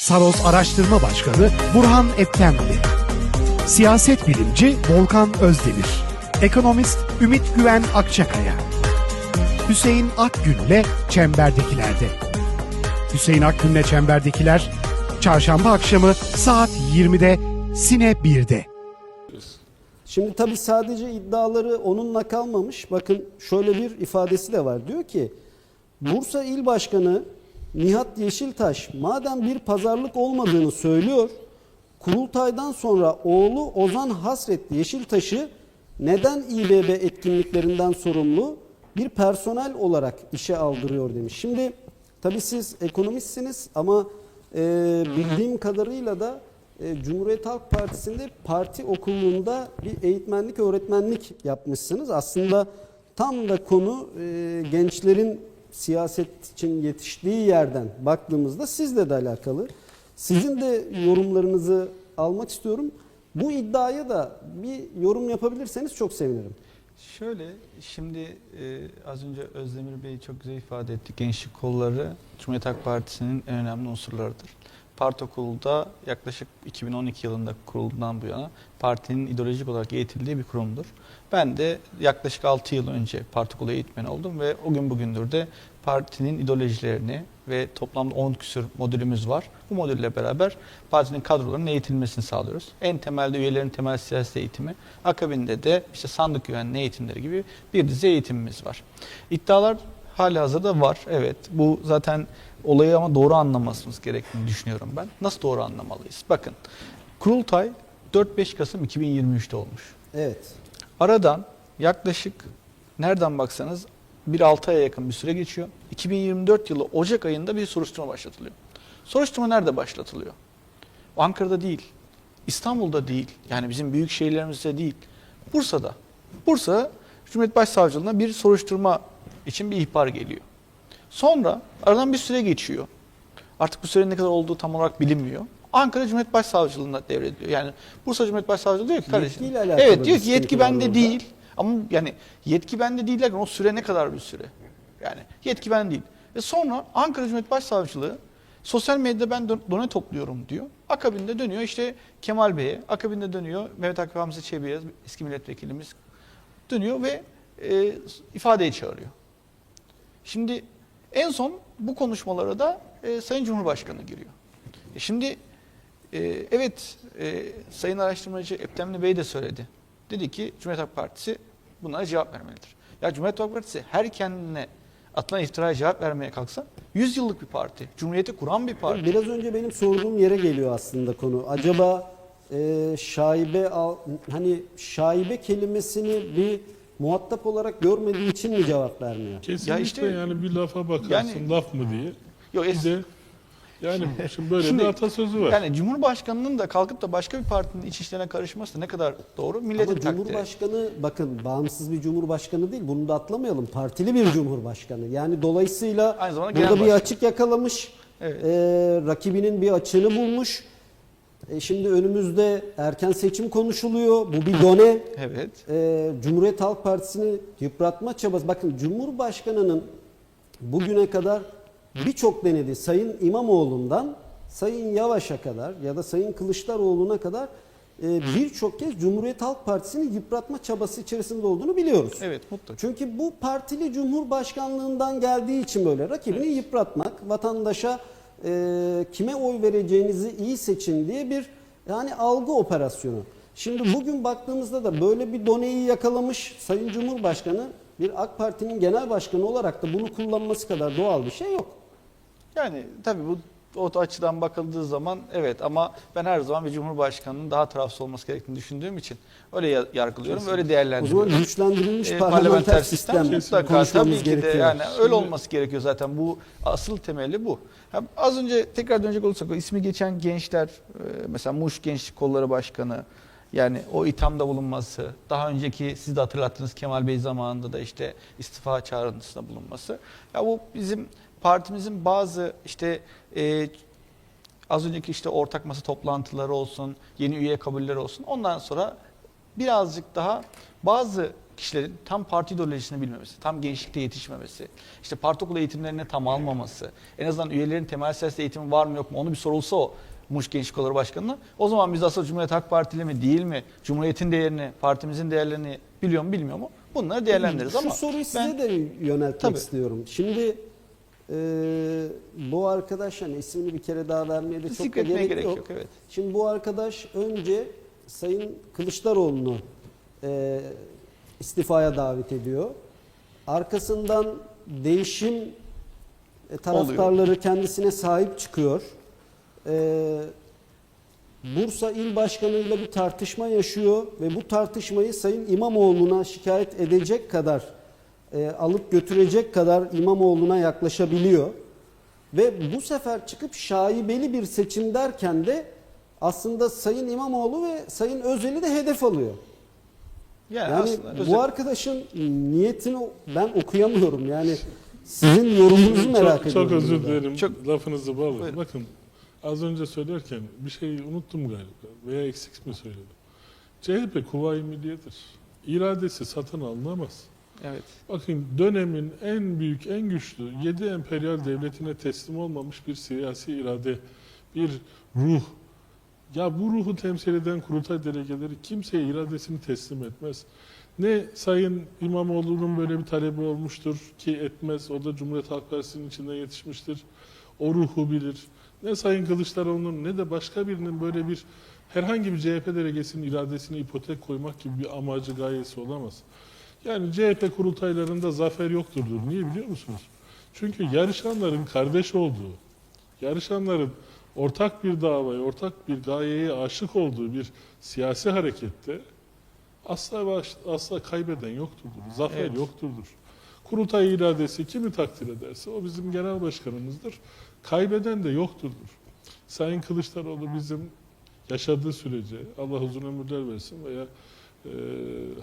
Saros Araştırma Başkanı Burhan Ettemli. Siyaset bilimci Volkan Özdemir. Ekonomist Ümit Güven Akçakaya. Hüseyin Akgün'le Çemberdekiler'de. Hüseyin Akgün'le Çemberdekiler çarşamba akşamı saat 20'de Sine 1'de. Şimdi tabii sadece iddiaları onunla kalmamış. Bakın şöyle bir ifadesi de var. Diyor ki Bursa İl Başkanı Nihat Yeşiltaş madem bir pazarlık olmadığını söylüyor. Kurultaydan sonra oğlu Ozan Hasret Yeşiltaş'ı neden İBB etkinliklerinden sorumlu bir personel olarak işe aldırıyor demiş. Şimdi tabii siz ekonomistsiniz ama e, bildiğim kadarıyla da e, Cumhuriyet Halk Partisi'nde parti okulunda bir eğitmenlik, öğretmenlik yapmışsınız. Aslında tam da konu e, gençlerin siyaset için yetiştiği yerden baktığımızda sizle de alakalı. Sizin de yorumlarınızı almak istiyorum. Bu iddiaya da bir yorum yapabilirseniz çok sevinirim. Şöyle şimdi e, az önce Özdemir Bey çok güzel ifade etti. Gençlik kolları Cumhuriyet Halk Partisi'nin en önemli unsurlarıdır. Parti okulu da yaklaşık 2012 yılında kurulduğundan bu yana partinin ideolojik olarak eğitildiği bir kurumdur. Ben de yaklaşık 6 yıl önce parti okulu eğitmeni oldum ve o gün bugündür de partinin ideolojilerini ve toplamda 10 küsur modülümüz var. Bu modülle beraber partinin kadrolarının eğitilmesini sağlıyoruz. En temelde üyelerin temel siyaset eğitimi, akabinde de işte sandık güvenliği eğitimleri gibi bir dizi eğitimimiz var. İddialar hali hazırda var. Evet bu zaten olayı ama doğru anlamasımız gerektiğini düşünüyorum ben. Nasıl doğru anlamalıyız? Bakın kurultay 4-5 Kasım 2023'te olmuş. Evet. Aradan yaklaşık nereden baksanız bir 6 aya yakın bir süre geçiyor. 2024 yılı Ocak ayında bir soruşturma başlatılıyor. Soruşturma nerede başlatılıyor? Ankara'da değil, İstanbul'da değil, yani bizim büyük şehirlerimizde değil, Bursa'da. Bursa Cumhuriyet Başsavcılığına bir soruşturma için bir ihbar geliyor. Sonra aradan bir süre geçiyor. Artık bu sürenin ne kadar olduğu tam olarak bilinmiyor. Ankara Cumhuriyet Başsavcılığına devrediliyor. Yani Bursa Cumhuriyet Başsavcılığı diyor ki kardeşim. Yetkiyle alakalı Evet diyor ki yetki bende orada. değil. Ama yani yetki bende değil derken o süre ne kadar bir süre? Yani yetki bende değil. Ve sonra Ankara Cumhuriyet Başsavcılığı sosyal medyada ben don- done topluyorum diyor. Akabinde dönüyor işte Kemal Bey'e, akabinde dönüyor Mehmet Akif Hamza Çebi'ye, eski milletvekilimiz dönüyor ve e, ifadeye çağırıyor. Şimdi en son bu konuşmalara da e, Sayın Cumhurbaşkanı giriyor. E şimdi e, evet e, Sayın Araştırmacı Eptemli Bey de söyledi. Dedi ki Cumhuriyet Halk Partisi bunlara cevap vermelidir. Ya Cumhuriyet Halk Partisi her kendine atılan iftiraya cevap vermeye kalksa 100 yıllık bir parti. Cumhuriyeti kuran bir parti. Biraz önce benim sorduğum yere geliyor aslında konu. Acaba e, şaibe al- hani şaibe kelimesini bir muhatap olarak görmediği için mi cevap vermiyor? Kesinlikle Ya işte- yani bir lafa bakarsın Yani- laf mı diye. Yok, Bir es- de yani şimdi böyle Şimdi- bir atasözü var. Yani Cumhurbaşkanının da kalkıp da başka bir partinin iç işlerine karışması da ne kadar doğru? Milletin Ama takdiri. Cumhurbaşkanı bakın bağımsız bir cumhurbaşkanı değil. Bunu da atlamayalım. Partili bir cumhurbaşkanı. Yani dolayısıyla Aynı zamanda burada bir başkan. açık yakalamış. Evet. Ee, rakibinin bir açığını bulmuş. E şimdi önümüzde erken seçim konuşuluyor. Bu bir done. Evet. Ee, Cumhuriyet Halk Partisi'ni yıpratma çabası. Bakın Cumhurbaşkanı'nın bugüne kadar birçok denedi. Sayın İmamoğlu'ndan Sayın Yavaş'a kadar ya da Sayın Kılıçdaroğlu'na kadar e, birçok kez Cumhuriyet Halk Partisi'ni yıpratma çabası içerisinde olduğunu biliyoruz. Evet mutlaka. Çünkü bu partili cumhurbaşkanlığından geldiği için böyle rakibini yıpratmak, vatandaşa e, kime oy vereceğinizi iyi seçin diye bir yani algı operasyonu. Şimdi bugün baktığımızda da böyle bir doneyi yakalamış Sayın Cumhurbaşkanı bir AK Parti'nin genel başkanı olarak da bunu kullanması kadar doğal bir şey yok. Yani tabii bu o açıdan bakıldığı zaman evet ama ben her zaman bir cumhurbaşkanının daha tarafsız olması gerektiğini düşündüğüm için öyle ya- yargılıyorum, öyle O değerlendiriyorum. zaman güçlendirilmiş Ee, parlamenter sistem mutlaka konuşmamız tabii ki de gerekiyor. yani öyle olması gerekiyor zaten bu asıl temeli bu. Ha, az önce tekrar dönecek olursak o ismi geçen gençler e, mesela Muş Gençlik Kolları Başkanı yani o ithamda bulunması, daha önceki siz de hatırlattınız Kemal Bey zamanında da işte istifa çağrısında bulunması. Ya bu bizim partimizin bazı işte e, az önceki işte ortak masa toplantıları olsun, yeni üye kabulleri olsun. Ondan sonra birazcık daha bazı kişilerin tam parti ideolojisini bilmemesi, tam gençlikte yetişmemesi, işte parti okulu eğitimlerini tam almaması, en azından üyelerin temel siyasi eğitimi var mı yok mu onu bir sorulsa o Muş Gençlik Kolları Başkanı'na o zaman biz asıl Cumhuriyet Halk Partili mi değil mi, Cumhuriyet'in değerini, partimizin değerlerini biliyor mu bilmiyor mu bunları değerlendiririz Şu ama soruyu size ben- de yöneltmek Tabii. istiyorum. Şimdi e, bu arkadaş hani ismini bir kere daha vermeye de çok da Zikretmeye gerek, yok. evet. Şimdi bu arkadaş önce Sayın Kılıçdaroğlu'nu e, istifaya davet ediyor. Arkasından değişim e, taraftarları kendisine sahip çıkıyor. E, Bursa İl Başkanı ile bir tartışma yaşıyor ve bu tartışmayı Sayın İmamoğlu'na şikayet edecek kadar e, alıp götürecek kadar İmamoğlu'na yaklaşabiliyor. Ve bu sefer çıkıp şaibeli bir seçim derken de aslında Sayın İmamoğlu ve Sayın Özel'i de hedef alıyor. Yani, Yani aslında bu özel- arkadaşın niyetini ben okuyamıyorum. Yani sizin yorumunuzu merak çok, ediyorum. çok özür dilerim. Çok- Lafınızı bağlayın. Buyurun. Bakın az önce söylerken bir şey unuttum galiba veya eksik mi söyledim? CHP Kuvayi Milliye'dir. İradesi satın alınamaz. Evet. Bakın dönemin en büyük, en güçlü 7 emperyal devletine teslim olmamış bir siyasi irade, bir ruh. Ya bu ruhu temsil eden kurultay delegeleri kimseye iradesini teslim etmez. Ne Sayın İmamoğlu'nun böyle bir talebi olmuştur ki etmez. O da Cumhuriyet Halk Partisi'nin içinden yetişmiştir. O ruhu bilir. Ne Sayın Kılıçdaroğlu'nun ne de başka birinin böyle bir herhangi bir CHP delegesinin iradesini ipotek koymak gibi bir amacı gayesi olamaz. Yani CHP kurultaylarında zafer yoktur. Niye biliyor musunuz? Çünkü yarışanların kardeş olduğu, yarışanların ortak bir davaya, ortak bir gayeye aşık olduğu bir siyasi harekette asla baş- asla kaybeden yoktur. Zafer Evet. yokturdur. Kurultay iradesi kimi takdir ederse o bizim genel başkanımızdır. Kaybeden de yokturdur. Sayın Kılıçdaroğlu bizim yaşadığı sürece Allah uzun ömürler versin veya e,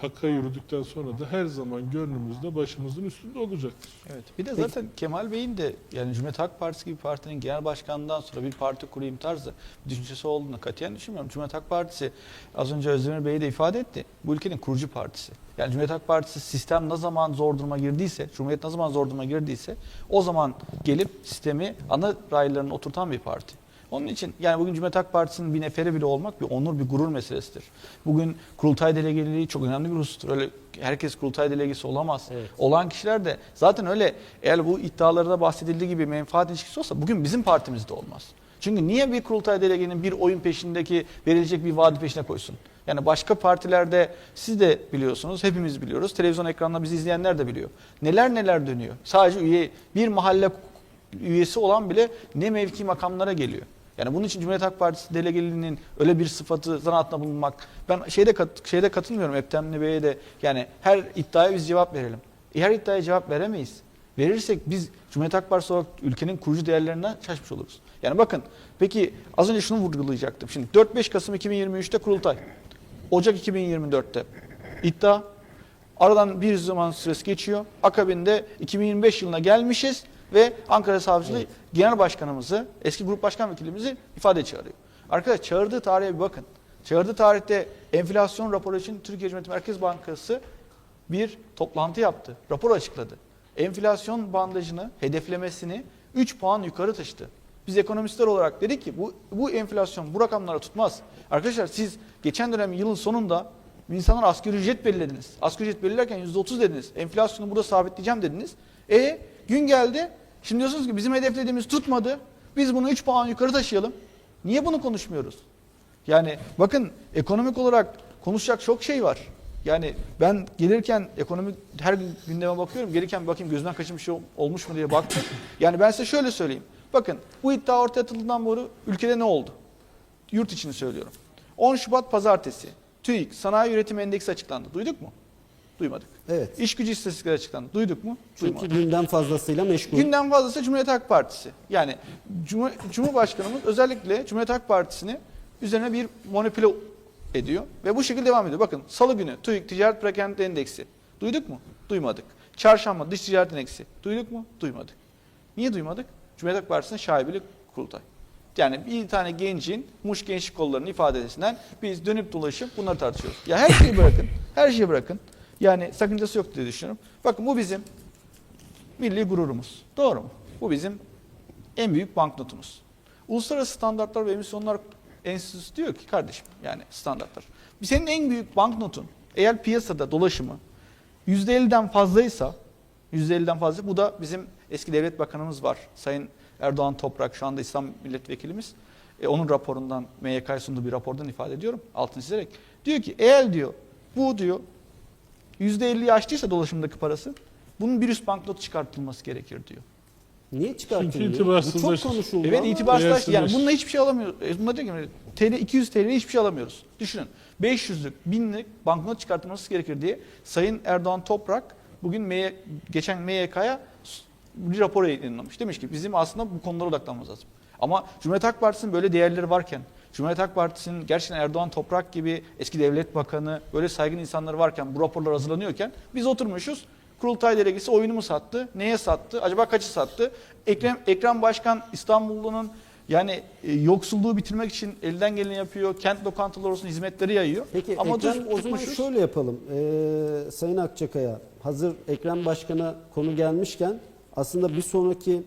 hakka yürüdükten sonra da her zaman gönlümüzde başımızın üstünde olacaktır. Evet. Bir de zaten Kemal Bey'in de yani Cumhuriyet Halk Partisi gibi partinin genel başkanından sonra bir parti kurayım tarzı bir düşüncesi olduğunu katiyen düşünmüyorum. Cumhuriyet Halk Partisi az önce Özdemir Bey de ifade etti. Bu ülkenin kurucu partisi. Yani Cumhuriyet Halk Partisi sistem ne zaman zor duruma girdiyse, Cumhuriyet ne zaman zor duruma girdiyse o zaman gelip sistemi ana raylarına oturtan bir parti. Onun için yani bugün Cumhuriyet Halk Partisi'nin bir neferi bile olmak bir onur, bir gurur meselesidir. Bugün kurultay delegeliği çok önemli bir husustur. Öyle herkes kurultay delegesi olamaz. Evet. Olan kişiler de zaten öyle eğer bu iddialarda bahsedildiği gibi menfaat ilişkisi olsa bugün bizim partimizde olmaz. Çünkü niye bir kurultay delegenin bir oyun peşindeki verilecek bir vaadi peşine koysun? Yani başka partilerde siz de biliyorsunuz, hepimiz biliyoruz. Televizyon ekranında bizi izleyenler de biliyor. Neler neler dönüyor. Sadece üye, bir mahalle üyesi olan bile ne mevki makamlara geliyor. Yani bunun için Cumhuriyet Halk Partisi delegeliğinin öyle bir sıfatı zanaatına bulunmak. Ben şeyde kat, şeyde katılmıyorum Eptemli Bey'e de. Yani her iddiaya biz cevap verelim. E, her iddiaya cevap veremeyiz. Verirsek biz Cumhuriyet Halk Partisi olarak ülkenin kurucu değerlerinden şaşmış oluruz. Yani bakın peki az önce şunu vurgulayacaktım. Şimdi 4-5 Kasım 2023'te kurultay. Ocak 2024'te iddia. Aradan bir zaman süresi geçiyor. Akabinde 2025 yılına gelmişiz ve Ankara Savcılığı Genel Başkanımızı, eski grup başkan vekilimizi ifade çağırıyor. Arkadaş çağırdığı tarihe bir bakın. Çağırdığı tarihte enflasyon raporu için Türkiye Cumhuriyeti Merkez Bankası bir toplantı yaptı. Rapor açıkladı. Enflasyon bandajını, hedeflemesini 3 puan yukarı taşıdı. Biz ekonomistler olarak dedik ki bu, bu enflasyon bu rakamlara tutmaz. Arkadaşlar siz geçen dönem yılın sonunda insanlar asgari ücret belirlediniz. Asgari ücret belirlerken %30 dediniz. Enflasyonu burada sabitleyeceğim dediniz. E gün geldi. Şimdi diyorsunuz ki bizim hedeflediğimiz tutmadı. Biz bunu 3 puan yukarı taşıyalım. Niye bunu konuşmuyoruz? Yani bakın ekonomik olarak konuşacak çok şey var. Yani ben gelirken ekonomik her gün gündeme bakıyorum. Gelirken bir bakayım gözümden kaçmış şey olmuş mu diye baktım. Yani ben size şöyle söyleyeyim. Bakın bu iddia ortaya atıldığından beri ülkede ne oldu? Yurt içini söylüyorum. 10 Şubat pazartesi TÜİK Sanayi Üretim Endeksi açıklandı. Duyduk mu? Duymadık. Evet. İş gücü istatistikleri açıklandı. Duyduk mu? Çünkü Duymadık. günden fazlasıyla meşgul. Günden fazlası Cumhuriyet Halk Partisi. Yani Cumhur, Cumhurbaşkanımız özellikle Cumhuriyet Halk Partisi'ni üzerine bir manipüle ediyor ve bu şekilde devam ediyor. Bakın Salı günü TÜİK Ticaret Perakende Endeksi. Duyduk mu? Duymadık. Çarşamba Dış Ticaret Endeksi. Duyduk mu? Duymadık. Niye duymadık? Cumhuriyet Halk Partisi'nin şaibeli kurultay. Yani bir tane gencin Muş Gençlik Kolları'nın ifadesinden biz dönüp dolaşıp bunları tartışıyoruz. Ya her şeyi bırakın. Her şeyi bırakın. Yani sakıncası yok diye düşünüyorum. Bakın bu bizim milli gururumuz. Doğru mu? Bu bizim en büyük banknotumuz. Uluslararası Standartlar ve Emisyonlar Enstitüsü diyor ki kardeşim yani standartlar. Senin en büyük banknotun eğer piyasada dolaşımı %50'den fazlaysa %50'den fazla bu da bizim eski devlet bakanımız var. Sayın Erdoğan Toprak şu anda İslam milletvekilimiz. E, onun raporundan MYK'ya sunduğu bir rapordan ifade ediyorum altını çizerek. Diyor ki eğer diyor bu diyor %50'yi aştıysa dolaşımdaki parası bunun bir üst banknot çıkartılması gerekir diyor. Niye çıkartılıyor? Çünkü Bu çok konuşuldu Evet ama itibarsızlaş yani bununla hiçbir şey alamıyoruz. E, bununla diyor ki TL 200 TL hiçbir şey alamıyoruz. Düşünün 500'lük 1000'lik banknot çıkartılması gerekir diye Sayın Erdoğan Toprak bugün MY, geçen MYK'ya bir rapor yayınlamış. Demiş ki bizim aslında bu konulara odaklanmamız lazım. Ama Cumhuriyet Halk Partisi'nin böyle değerleri varken, Cumhuriyet Halk Partisi'nin gerçekten Erdoğan Toprak gibi eski devlet bakanı, böyle saygın insanları varken, bu raporlar hazırlanıyorken biz oturmuşuz. Kurultay delegesi oyunu mu sattı? Neye sattı? Acaba kaçı sattı? Ekrem, Ekrem Başkan İstanbullu'nun yani e, yoksulluğu bitirmek için elden geleni yapıyor. Kent lokantaları olsun hizmetleri yayıyor. Peki Ama Ekrem düz o zaman şöyle yapalım. Ee, Sayın Akçakaya hazır Ekrem Başkan'a konu gelmişken aslında bir sonraki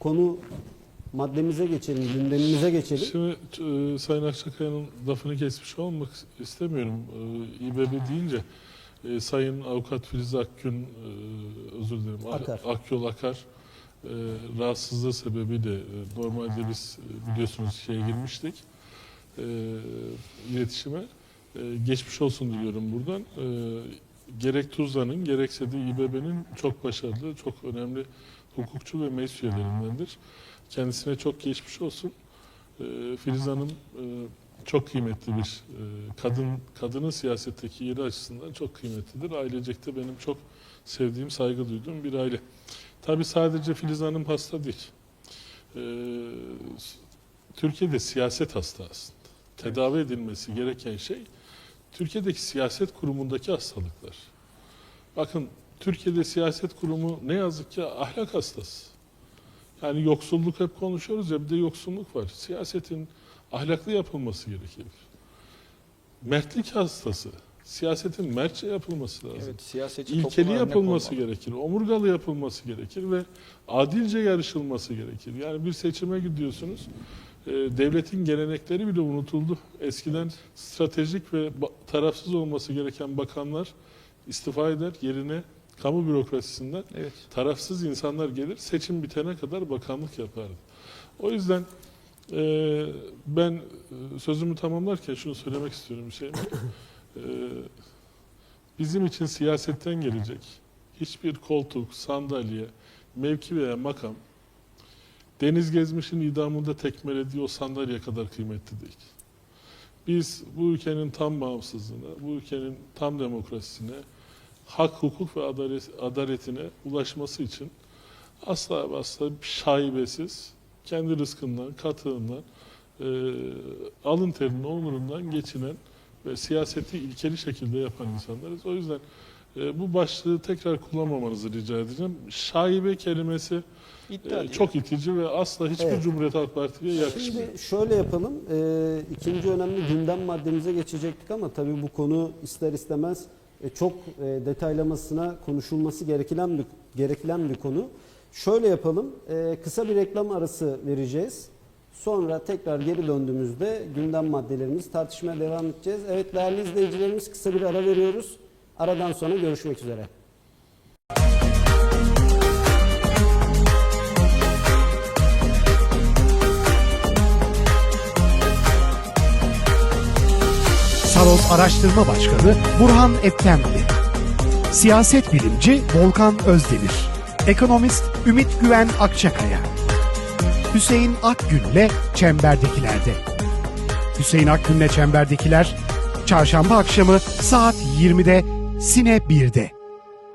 konu maddemize geçelim, gündemimize geçelim. Şimdi e, Sayın Akçakaya'nın lafını kesmiş olmak istemiyorum. E, İBB deyince e, Sayın Avukat Filiz Akgün, e, özür dilerim, Akar. Akyol Akar e, rahatsızlığı sebebiyle e, normalde biz e, biliyorsunuz şeye girmiştik e, iletişime. E, geçmiş olsun diliyorum buradan. E, gerek Tuzla'nın gerekse de İBB'nin çok başarılı, çok önemli hukukçu ve meclis üyelerindendir. Kendisine çok geçmiş olsun. E, Filiz Hanım e, çok kıymetli bir e, kadın kadının siyasetteki yeri açısından çok kıymetlidir. Ailecek de benim çok sevdiğim, saygı duyduğum bir aile. Tabii sadece Filiz Hanım hasta değil. E, Türkiye'de siyaset hasta aslında. Tedavi edilmesi gereken şey Türkiye'deki siyaset kurumundaki hastalıklar. Bakın Türkiye'de siyaset kurumu ne yazık ki ahlak hastası. Yani yoksulluk hep konuşuyoruz ya bir de yoksulluk var. Siyasetin ahlaklı yapılması gerekir. Mertlik hastası. Siyasetin mertçe yapılması lazım. Evet, siyasetçi İlkeli yapılması gerekir. Omurgalı yapılması gerekir ve adilce yarışılması gerekir. Yani bir seçime gidiyorsunuz. e, devletin gelenekleri bile unutuldu. Eskiden stratejik ve tarafsız olması gereken bakanlar istifa eder. Yerine kamu bürokrasisinden Evet. tarafsız insanlar gelir. Seçim bitene kadar bakanlık yapardı. O yüzden e, ben e, sözümü tamamlarken şunu söylemek istiyorum Hüseyin. E, bizim için siyasetten gelecek hiçbir koltuk, sandalye, mevki veya makam Deniz Gezmiş'in idamında tekmelediği o sandalye kadar kıymetli değil. Biz bu ülkenin tam bağımsızlığına, bu ülkenin tam demokrasisine, hak, hukuk ve adalet, adaletine ulaşması için asla ve asla şaibesiz, kendi rızkından, katığından, e, alın terinin onurundan geçinen ve siyaseti ilkeli şekilde yapan insanlarız. O yüzden e, bu başlığı tekrar kullanmamanızı rica edeceğim. Şaibe kelimesi e, çok itici ve asla hiçbir Evet. Cumhuriyet Halk Partisi'ye yakışmıyor. Şimdi şöyle yapalım. Ee, ikinci önemli gündem maddemize geçecektik ama tabii bu konu ister istemez e, çok e, detaylamasına konuşulması gereken bir gereken bir konu. Şöyle yapalım. e, kısa bir reklam arası vereceğiz. Sonra tekrar geri döndüğümüzde gündem maddelerimizi tartışmaya devam edeceğiz. Evet değerli izleyicilerimiz kısa bir ara veriyoruz. Aradan sonra görüşmek üzere. Saros Araştırma Başkanı Burhan Ettemli. Siyaset bilimci Volkan Özdemir. Ekonomist Ümit Güven Akçakaya. Hüseyin Akgün'le Çemberdekiler'de. Hüseyin Akgün'le Çemberdekiler Çarşamba akşamı saat 20'de Sine 1'de.